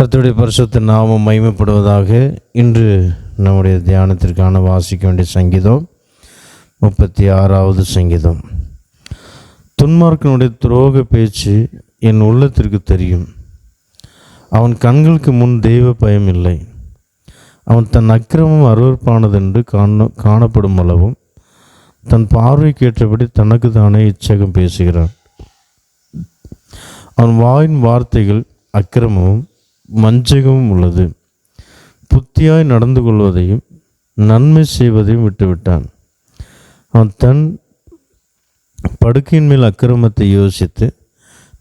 கர்த்தருடைய பரிசுத்த நாமம் மைமைப்படுவதாக இன்று நம்முடைய தியானத்திற்கான வாசிக்க வேண்டிய சங்கீதம் முப்பத்தி ஆறாவது சங்கீதம். துன்மார்க்கனுடைய துரோக பேச்சு என் உள்ளத்திற்கு தெரியும். அவன் கண்களுக்கு முன் தெய்வ பயம் இல்லை. அவன் தன் அக்கிரமம் அருவறுப்பானதென்று காண காணப்படும் அளவும் தன் பார்வைக்கு ஏற்றபடி தனக்கு தானே இச்சகம் பேசுகிறான். அவன் வாயின் வார்த்தைகள் அக்கிரமமும் வஞ்சகமும் உள்ளது. புத்தியாய் நடந்து கொள்வதையும் நன்மை செய்வதையும் விட்டுவிட்டான். அவன் தன் படுக்கையின் மேல் அக்கிரமத்தை யோசித்து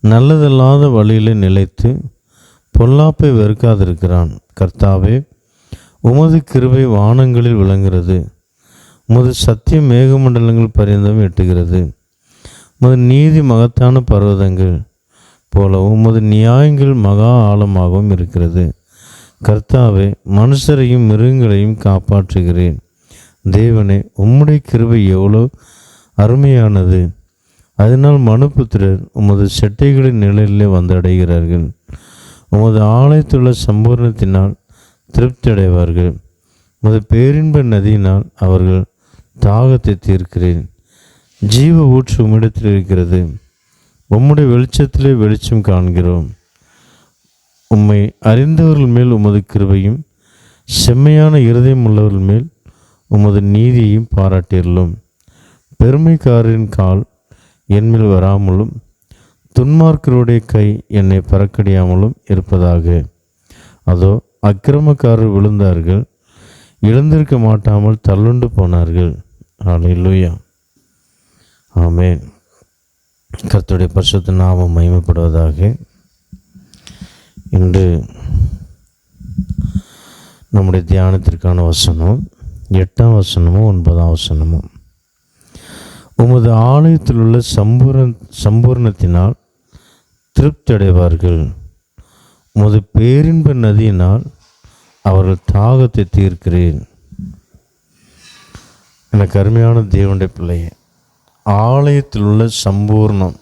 நல்லதல்லாத வழியிலே நிலைத்து பொல்லாப்பை வெறுக்காதிருக்கிறான். கர்த்தாவே உமது கிருபை வானங்களில் விளங்குகிறது. உமது சத்திய மேகமண்டலங்கள் பரிந்தும் எட்டுகிறது. உமது நீதி மகத்தான பர்வதங்கள் போலவும் உமது நியாயங்கள் மகா ஆழமாகவும் இருக்கிறது. கர்த்தாவே மனுஷரையும் மிருகங்களையும் காப்பாற்றுகிறேன். தேவனே உம்முடைய கிருபை எவ்வளோ அருமையானது. அதனால் மனுபுத்திரர் உமது செட்டைகளின் நிலையிலே வந்தடைகிறார்கள். உமது ஆலயத்துள்ள சம்பூர்ணத்தினால் திருப்தி அடைவார்கள் உமது பேரின்ப நதியினால் அவர்கள் தாகத்தை தீர்க்கிறேன். ஜீவ ஊற்று உம்மிடத்தில் இருக்கிறது. உம்முடைய வெளிச்சத்திலே வெளிச்சம் காண்கிறோம். உம்மை அறிந்தவர்கள் மேல் உமது கிருபையும் செம்மையான இருதயம் உள்ளவர்கள் மேல் உமது நீதியையும் பாராட்டியுள்ளோம். பெருமைக்காரரின் கால் என்மேல் வராமலும் துன்மார்க்கருடைய கை என்னை பறக்கடியாமலும் இருப்பதாக. அதோ அக்கிரமக்காரர் விழுந்தார்கள் எழுந்திருக்க மாட்டாமல் தள்ளுண்டு போனார்கள். ஹalleluya. ஆமேன். கர்த்தருடைய பரிசுத்த நாமம் மகிமைப்படுவதாக. இன்று நம்முடைய தியானத்திற்கான வசனம் எட்டாம் வசனமும் ஒன்பதாம் வசனமும். உமது ஆலயத்தில் உள்ள சம்பூர்ண சம்பூர்ணத்தினால் திருப்தி அடைவார்கள் உமது பேரின்ப நதியினால் அவர்கள் தாகத்தை தீர்க்கிறேன் எனக்கு அருமையான தேவனுடைய பிள்ளையை ஆலயத்தில் உள்ள சம்பூர்ணம்.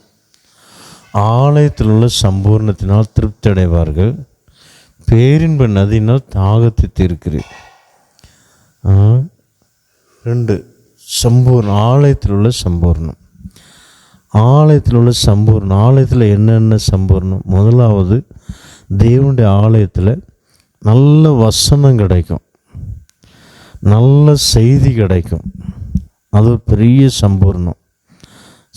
ஆலயத்தில் உள்ள சம்பூர்ணத்தினால் திருப்தி அடைவார்கள் பேரின்ப நதியினால் தாகத்தை தீர்க்கிறேன் ரெண்டு சம்பூர்ணம் ஆலயத்தில் உள்ள சம்பூர்ணம். ஆலயத்தில் உள்ள சம்பூர்ணம் ஆலயத்தில் என்னென்ன சம்பூர்ணம்? முதலாவது தேவனுடைய ஆலயத்தில் நல்ல வசனம் கிடைக்கும். நல்ல செய்தி கிடைக்கும். அது பெரிய சம்பூர்ணம்.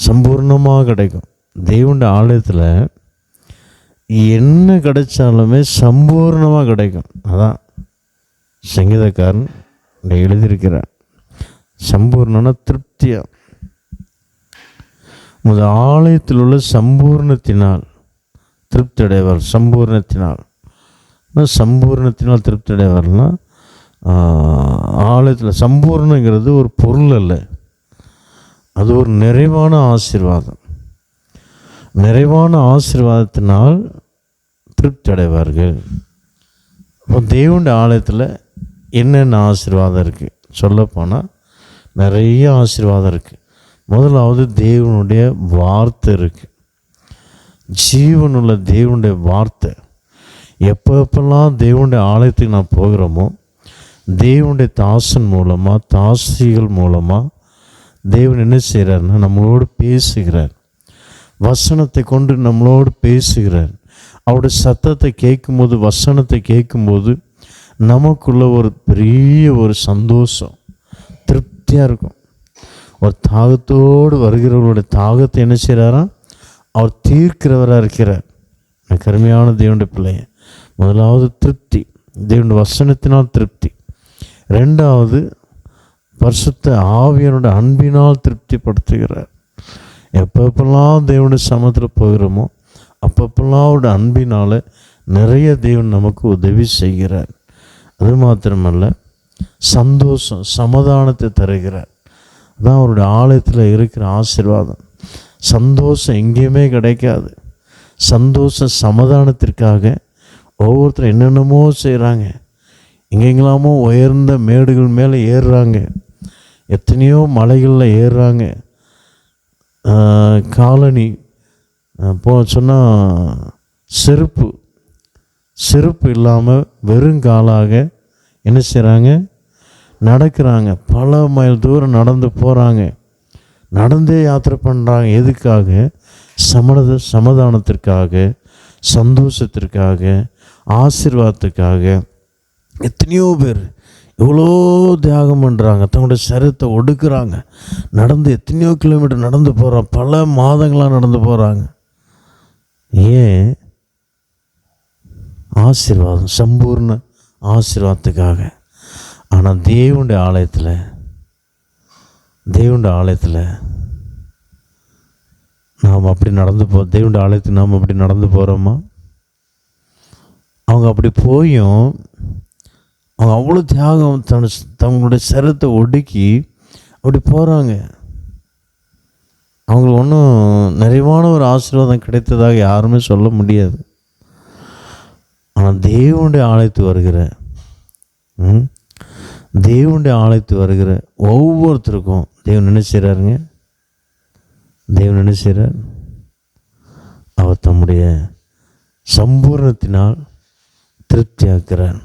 சம்பூர்ணமாக கிடைக்கும். தெய்வண்ட ஆலயத்தில் என்ன கிடைச்சாலுமே சம்பூர்ணமாக கிடைக்கும். அதான் சங்கீதக்காரன் இங்க எழுதியிருக்கிறார். சம்பூர்ணம்னா திருப்தியாக முதல் ஆலயத்தில் உள்ள சம்பூர்ணத்தினால் திருப்தி அடைவார் சம்பூர்ணத்தினால் சம்பூர்ணத்தினால் திருப்தி அடைவார்னா ஆலயத்தில் சம்பூர்ணங்கிறது ஒரு பொருள் அல்ல. அது ஒரு நிறைவான ஆசீர்வாதம். நிறைவான ஆசீர்வாதத்தினால் திருப்தி அடைவார்கள் இப்போ தேவனுடைய ஆலயத்தில் என்னென்ன ஆசீர்வாதம் இருக்குது சொல்லப்போனால் நிறைய ஆசீர்வாதம் இருக்குது முதலாவது தேவனுடைய வார்த்தை இருக்குது ஜீவனுள்ள தேவனுடைய வார்த்தை. எப்போ எப்பெல்லாம் தேவனுடைய ஆலயத்துக்கு நான் போகிறோமோ தேவனுடைய தாசன் மூலமாக தாசிகள் மூலமாக தேவன் என்ன செய்கிறார்னா நம்மளோடு பேசுகிறார். வசனத்தை கொண்டு நம்மளோடு பேசுகிறார். அவருடைய சத்தத்தை கேட்கும்போது வசனத்தை கேட்கும்போது நமக்குள்ள ஒரு பெரிய ஒரு சந்தோஷம் திருப்தியாக இருக்கும். ஒரு தாகத்தோடு வருகிறவர்களுடைய தாகத்தை என்ன செய்கிறாராம் அவர் தீர்க்கிறவராக இருக்கிறார். கருமையான தேவனுடைய பிள்ளைய முதலாவது திருப்தி தேவனுடைய வசனத்தினால் திருப்தி. ரெண்டாவது பரிசுத்த ஆவியனோட அன்பினால் திருப்திப்படுத்துகிறார். எப்பப்பெல்லாம் தேவனுடைய சமத்தில் போகிறோமோ அப்பப்பெல்லாம் அவருடைய அன்பினால் நிறைய தேவன் நமக்கு உதவி செய்கிறார். அது மாத்திரமல்ல சந்தோஷம் சமாதானத்தை தருகிறார். அதான் அவருடைய ஆலயத்தில் இருக்கிற ஆசீர்வாதம். சந்தோஷம் எங்கேயுமே கிடைக்காது. சந்தோஷம் சமாதானத்திற்காக ஒவ்வொருத்தரும் என்னென்னமோ செய்கிறாங்க எங்கெங்கெல்லாமோ உயர்ந்த மேடுகள் மேலே ஏறுறாங்க. எத்தனையோ மலைகளில் ஏறுறாங்க. காலனி. போ சொன்னால் செருப்பு. செருப்பு இல்லாமல் வெறுங்காலாக என்ன செய்கிறாங்க நடக்கிறாங்க. பல மைல் தூரம் நடந்து போகிறாங்க நடந்தே யாத்திரை பண்ணுறாங்க எதுக்காக? சமத சமாதானத்திற்காக சந்தோஷத்திற்காக ஆசீர்வாதத்துக்காக எத்தனையோ பேர் எவ்வளோ தியாகம் பண்ணுறாங்க தங்களுடைய சரீரத்தை ஒடுக்குறாங்க. நடந்து எத்தனையோ கிலோமீட்டர் நடந்து போகிறான் பல மாதங்களாக நடந்து போகிறாங்க ஏன்? ஆசீர்வாதம் சம்பூர்ண ஆசீர்வாதத்துக்காக. ஆனால் தேவனுடைய ஆலயத்தில் தேவனுடைய ஆலயத்தில் நாம் அப்படி நடந்து போ தேவனுடைய ஆலயத்துக்கு நாம் அப்படி நடந்து போகிறோமா அவங்க அப்படி போயும் அவங்க அவ்வளோ தியாகம் தன் தங்களுடைய சரத்தை ஒடுக்கி அப்படி போகிறாங்க அவங்களுக்கு ஒன்றும் நிறைவான ஒரு ஆசீர்வாதம் கிடைத்ததாக யாருமே சொல்ல முடியாது. ஆனால் தேவனுடைய ஆலயத்து வருகிற தேவனுடைய ஆலயத்து வருகிற ஒவ்வொருத்தருக்கும் தேவன் என்ன செய்கிறாருங்க தேவன் என்ன செய்கிறார் அவர் தம்முடைய சம்பூர்ணத்தினால் திருப்தியாக்குறார்.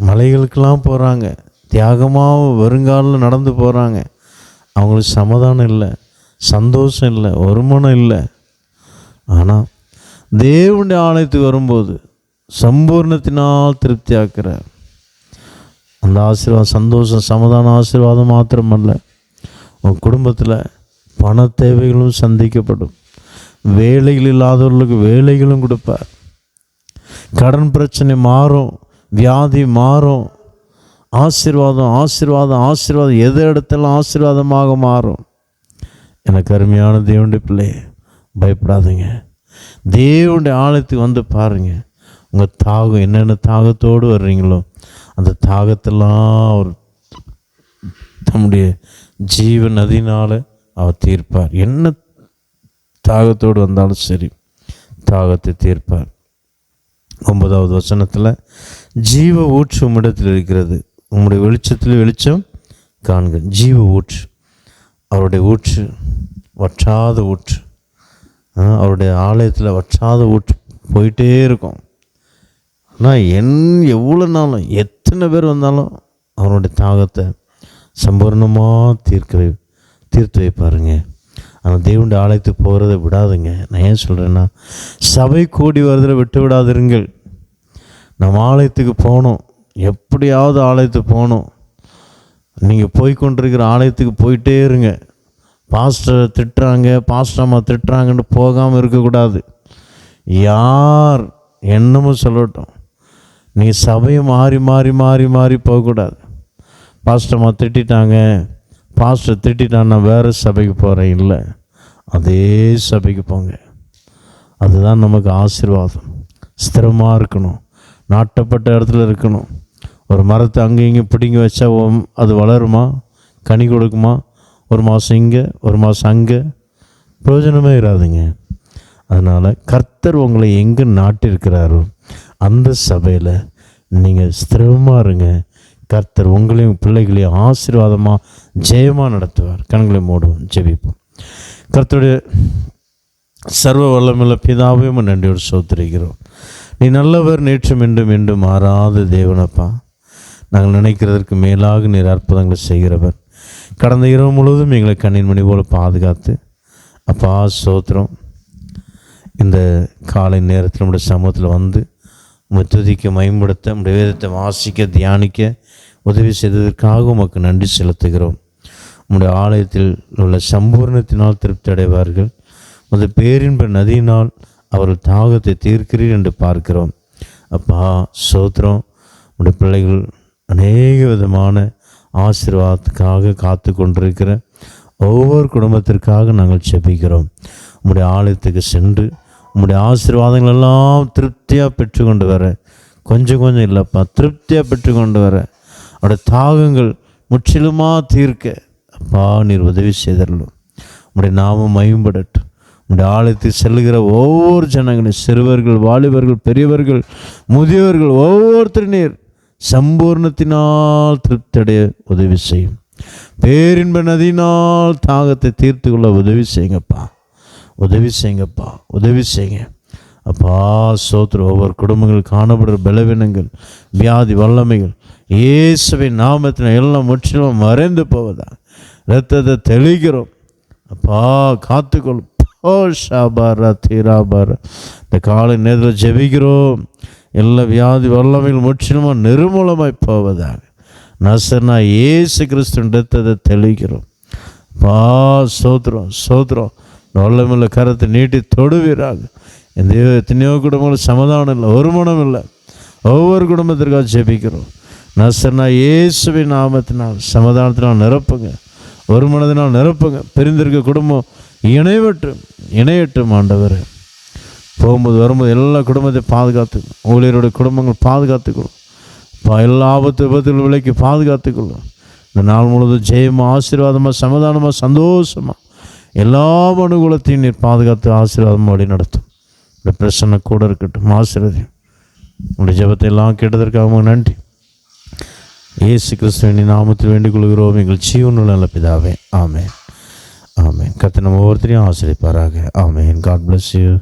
மலைகளுக்கெல்லாம் போகிறாங்க தியாகமாக வருங்காலில் நடந்து போகிறாங்க அவங்களுக்கு சமாதானம் இல்லை. சந்தோஷம் இல்லை. வருமானம் இல்லை. ஆனால் தேவனுடைய ஆலயத்துக்கு வரும்போது சம்பூர்ணத்தினால் திருப்தியாக்குறார் அந்த ஆசீர்வாதம் சந்தோஷம் சமாதான ஆசீர்வாதம் மாத்திரமல்ல. உன் குடும்பத்தில் பண தேவைகளும் சந்திக்கப்படும். வேலைகள் இல்லாதவர்களுக்கு வேலைகளும் கொடுப்பார். கடன் பிரச்சனை மாறும். வியாதி மாறும். ஆசீர்வாதம் ஆசீர்வாதம் ஆசீர்வாதம். எது இடத்துல ஆசீர்வாதமாக மாறும். எனக்கு அருமையான தேவனுடைய பிள்ளை பயப்படாதீங்க. தேவனுடைய ஆலயத்துக்கு வந்து பாருங்கள் உங்கள் தாகம் என்னென்ன தாகத்தோடு வர்றீங்களோ அந்த தாகத்தெல்லாம் அவர் தம்முடைய ஜீவ நதினால் அவர் தீர்ப்பார். என்ன தாகத்தோடு வந்தாலும் சரி தாகத்தை தீர்ப்பார். ஒன்பதாவது வசனத்தில் ஜீவ ஊற்று உம்மிடத்தில் இருக்கிறது. உம்முடைய வெளிச்சத்தில் வெளிச்சம் காண்க ஜீவ ஊற்று. அவருடைய ஊற்று வற்றாத ஊற்று. அவருடைய ஆலயத்தில் வற்றாத ஊற்று போயிட்டே இருக்கும். ஆனால் என் எவ்வளோ நாளும் எத்தனை பேர் வந்தாலும் அவனுடைய தாகத்தை சம்பூர்ணமாக தீர்க்க வை தீர்த்து வைப்பாருங்க. ஆனால் தேவனுடைய ஆலயத்துக்கு போகிறத விடாதுங்க. நான் ஏன் சொல்கிறேன்னா சபை கூடி வருதில் விட்டு விடாதிருங்கள். நம்ம ஆலயத்துக்கு போகணும். எப்படியாவது ஆலயத்துக்கு போகணும். நீங்கள் போய்கொண்டிருக்கிற ஆலயத்துக்கு போயிட்டே இருங்க. பாஸ்டரை திட்டுறாங்க பாஸ்டம்மா திட்டுறாங்கன்னு போகாமல் இருக்கக்கூடாது. யார் என்னமோ சொல்லட்டும். நீங்கள் சபையை மாறி மாறி மாறி மாறி போகக்கூடாது. பாஸ்டம்மா அம்மா திட்டிட்டாங்க. பாஸ்டர் திட்டிட்டான் நான் வேறு சபைக்கு போகிறேன் இல்லை அதே சபைக்கு போங்க. அதுதான் நமக்கு ஆசீர்வாதம். ஸ்திரமாக இருக்கணும். நாட்டப்பட்ட இடத்துல இருக்கணும். ஒரு மரத்தை அங்கே இங்கே பிடிங்கி வச்சா அது வளருமா? கனி கொடுக்குமா? ஒரு மாதம் இங்கே ஒரு மாதம் அங்கே. பிரயோஜனமே இராதுங்க. அதனால் கர்த்தர் உங்களை எங்கே நாட்டிருக்கிறாரோ அந்த சபையில் நீங்கள் ஸ்திரமாக இருங்க. கர்த்தர் உங்களையும் பிள்ளைகளையும் ஆசீர்வாதமாக ஜெயமாக நடத்துவார். கண்களை மூடுவோம் ஜெபிப்போம். கர்த்தருடைய சர்வ வல்லமுள்ள பிதாவையும் நன்றியோடு சோத்திரிக்கிறோம். நீ நல்லவர் நேற்று மீண்டும் மீண்டும் மாறாத தேவனப்பா. நாங்கள் நினைக்கிறதற்கு மேலாக நீர் அற்புதங்களை செய்கிறவர். கடந்த இரவு முழுவதும் எங்களை கண்ணின் மணி போல் பாதுகாத்து அப்பா சோத்திரம் இந்த காலை நேரத்தில் நம்முடைய சமூகத்தில் வந்து உம்மை துதிக்க மயம்படுத்த உடைய வேதத்தை வாசிக்க தியானிக்க உதவி செய்ததற்காக உமக்கு நன்றி செலுத்துகிறோம். உம்முடைய ஆலயத்தில் உள்ள சம்பூர்ணத்தினால் திருப்தி அடைவார்கள். உமது பேரின்ப நதியினால் அவர்கள் தாகத்தை தீர்க்கிறீர் என்று பார்க்கிறோம். அப்பா சோத்திரம் உடைய பிள்ளைகள் அநேக விதமான ஆசீர்வாதத்துக்காக காத்து கொண்டிருக்கிற ஒவ்வொரு குடும்பத்திற்காக நாங்கள் செபிக்கிறோம். உம்முடைய ஆலயத்துக்கு சென்று உங்களுடைய ஆசீர்வாதங்கள் எல்லாம் திருப்தியாக பெற்றுக்கொண்டு வர. கொஞ்சம் கொஞ்சம் இல்லைப்பா திருப்தியாக பெற்றுக்கொண்டு வர. அவருடைய தாகங்கள் முற்றிலுமாக தீர்க்க. அப்பா நீர் உதவி செய்தரலும் உங்களுடைய நாமம் மயம்படட்டும் உங்களுடைய ஆலயத்துக்கு செல்லுகிற ஒவ்வொரு ஜனங்களும் சிறுவர்கள் வாலிபர்கள் பெரியவர்கள் முதியவர்கள் ஒவ்வொருத்தர் நீர் சம்பூர்ணத்தினால் திருப்தியடைய உதவி செய்யும். பேரின்ப நதியினால் தாகத்தை தீர்த்து கொள்ள உதவி செய்யுங்கப்பா. உதவி செய்யுங்கப்பா உதவி செய்யுங்க. அப்பா சோத்ரு ஒவ்வொரு குடும்பங்கள் காணப்படுற பலவீனங்கள் வியாதி வல்லமைகள் இயேசுவின் நாமத்தின எல்லாம் முற்றிலும் மறைந்து போவதா? ரத்தத்தை தெளிக்கிறோம். அப்பா காத்துக்கொள்ளும். ஓ ஷாபாரா தீராபாரா. இந்த காலை நேரத்தில் ஜெபிக்கிறோம். எல்லா வியாதி வல்லமைகள் முற்றிலுமாக நிர்மூலமாய் போவதாக நசனா இயேசு கிறிஸ்துவின் ரத்தத்தை தெளிக்கிறோம். பா சோத்ரம் சோத்ரம் நல்லமில்ல கரத்தை நீட்டி தொடுவீராக. இந்த எத்தனையோ குடும்பங்கள் சமாதானம் இல்லை வருமானம் இல்லை. ஒவ்வொரு குடும்பத்திற்காக ஜெபிக்கிறோம். நசனா இயேசுவின் நாமத்தினால் சமாதானத்தினால் நிரப்புங்க. ஒரு மனதினால் நிரப்புங்க. பிரிந்திருக்க குடும்பம் இணைவற்றும் இணையற்றும் ஆண்டவர். போகும்போது வரும்போது எல்லா குடும்பத்தையும் பாதுகாத்துக்கணும் ஊழியருடைய குடும்பங்கள் பாதுகாத்துக்கணும் பா எல்லா ஆபத்து விபத்துகள் விலைக்கு பாதுகாத்துக்கொள்ளும். இந்த நாள் முழுவதும் ஜெயமாக ஆசீர்வாதமாக சமாதானமாக சந்தோஷமாக எல்லா அனுகூலத்தையும் நீர் பாதுகாத்து ஆசீர்வாதம் வழி நடத்தும். இந்த பிரச்சனை கூட இருக்கட்டும் ஆசீர்வதி உங்களுடைய ஜெபத்தை எல்லாம் கேட்டதற்காக அவங்க நன்றி. இயேசு கிறிஸ்துவின் நாமத்தில் வேண்டிக் கொள்கிறோம். எங்கள் ஜீவனுள்ள நல்ல பிதாவே. ஆமென். ஆமென். கத்தை நம்ம ஒவ்வொருத்தரையும் ஆசிரிப்பாராக ஆமேன். God bless you